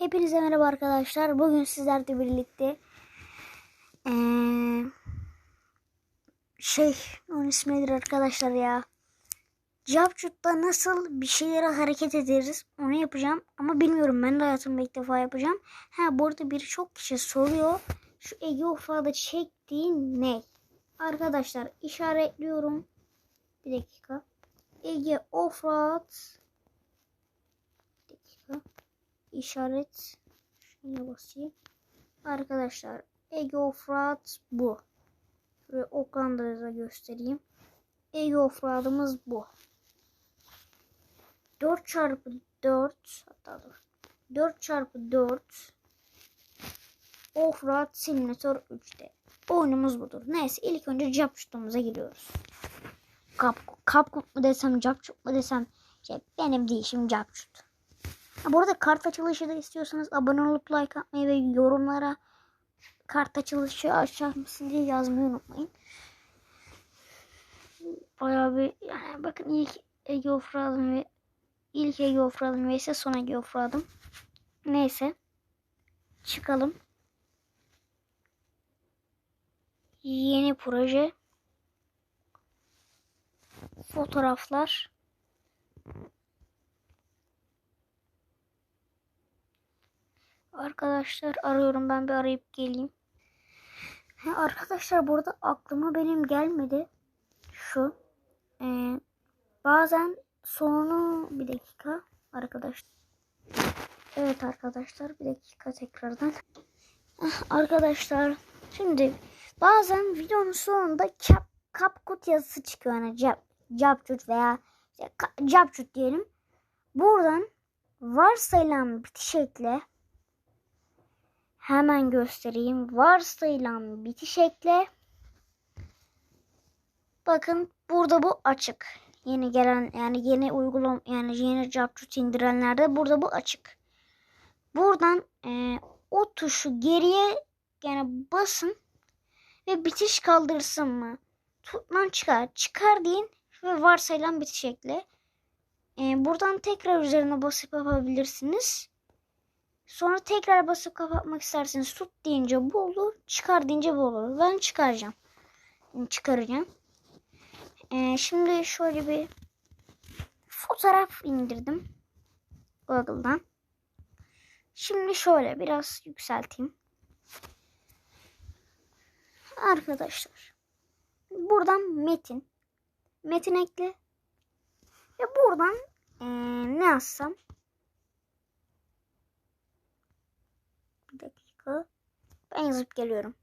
Hepinize merhaba arkadaşlar. Bugün sizlerle birlikte eee, şey onun ismi nedir arkadaşlar ya? Capcut'ta nasıl bir şeylere hareket ederiz onu yapacağım. Ama bilmiyorum ben de hayatımda ilk defa yapacağım. Ha bu arada birçok kişi soruyor. Şu Ege Ufa'da çektiğin ne? Arkadaşlar işaretliyorum. Bir dakika. Ege Offroad. İşaret şuna basayım. Arkadaşlar Ege Offroad bu. Ve Okan'da da göstereyim. Ege Offroad'ımız bu. 4 çarpı 4 hatta dur. 4 çarpı 4 Offroad Simulator 3'te. Oyunumuz budur. Neyse ilk önce Capcut'umuza giriyoruz. Kap, Capcut mu desem Capcut mu desem şey, benim değişim Capcut. Ha, bu arada kart açılışı da istiyorsanız abone olup like atmayı ve yorumlara kart açılışı açar mısın diye yazmayı unutmayın. Bayağı bir yani bakın ilk Ege Ofra'dım ve ilk Ege Ofra'dım ve ise son Ege Ofra'dım. Neyse. Çıkalım. Yeni proje. Fotoğraflar. Arkadaşlar arıyorum ben bir arayıp geleyim. Ha, arkadaşlar burada aklıma benim gelmedi. Şu. Ee, bazen sonu bir dakika arkadaşlar. Evet arkadaşlar bir dakika tekrardan. Ah, Arkadaşlar şimdi bazen videonun sonunda cap, CapCut yazısı çıkıyor. Yani cap, capcut veya işte capcut diyelim. Buradan varsayılan bitiş ekle Hemen göstereyim. Varsayılan bitiş ekle. Bakın burada bu açık. Yeni gelen yani yeni uygulam yani yeni Capcut indirenlerde burada bu açık. Buradan e, o tuşu geriye yani basın ve bitiş kaldırsın mı? Tutman çıkar. Çıkar deyin ve varsayılan bitiş ekle. E, buradan tekrar üzerine basıp yapabilirsiniz. Sonra tekrar basıp kapatmak isterseniz tut deyince bu olur. Çıkar deyince bu olur. Ben çıkaracağım. Çıkaracağım. Ee, şimdi şöyle bir fotoğraf indirdim. Google'dan. Şimdi şöyle biraz yükselteyim. Arkadaşlar. Buradan metin. Metin ekle. Ve buradan ee, ne yazsam? Bir dakika. Ben yazıp geliyorum.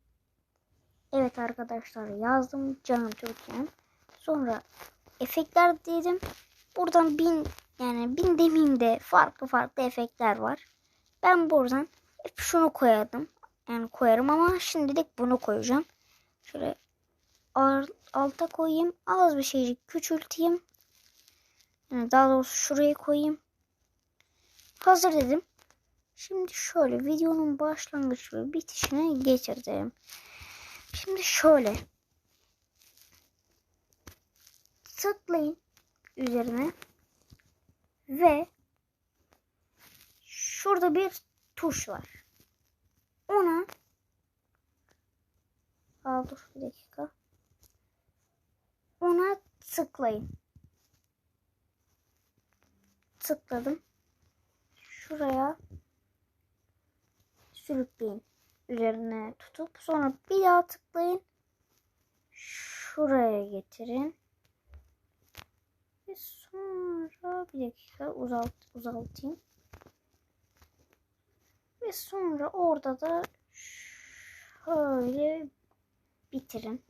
Evet arkadaşlar yazdım canım Türkiye'm. Sonra efektler dedim. Buradan bin yani bin demeyeyim de farklı farklı efektler var. Ben buradan hep şunu koyardım. Yani koyarım ama şimdilik bunu koyacağım. Şöyle alta koyayım. Az bir şeycik küçülteyim. Yani daha doğrusu şuraya koyayım. Hazır dedim. Şimdi şöyle videonun başlangıç ve bitişine getirdim. Şimdi şöyle tıklayın üzerine ve şurada bir tuş var. Ona Aa, dur bir dakika. Ona tıklayın. Tıkladım. Şuraya sürükleyin. Üzerine tutup sonra bir daha tıklayın. Şuraya getirin. Ve sonra bir dakika uzalt, uzaltayım. Ve sonra orada da şöyle bitirin.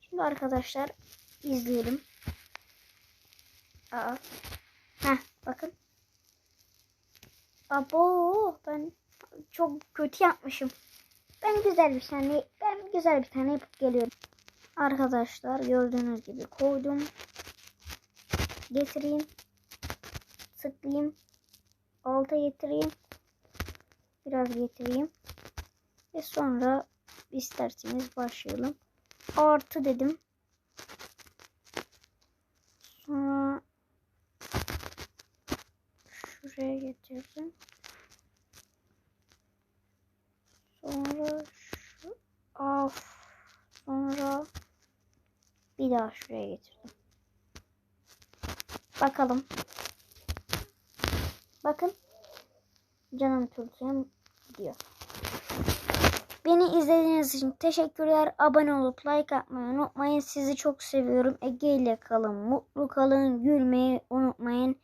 Şimdi arkadaşlar izleyelim. Aa. Heh, bakın. Abo ben çok kötü yapmışım. Ben güzel bir tane ben güzel bir tane yapıp geliyorum. Arkadaşlar gördüğünüz gibi koydum. Getireyim. Sıklayayım. Alta getireyim. Biraz getireyim. Ve sonra isterseniz başlayalım. Artı dedim. Sonra şuraya getirdim. Bir daha şuraya getirdim. Bakalım. Bakın. Canım Türkiye'm gidiyor. Beni izlediğiniz için teşekkürler. Abone olup like atmayı unutmayın. Sizi çok seviyorum. Ege ile kalın. Mutlu kalın. Gülmeyi unutmayın.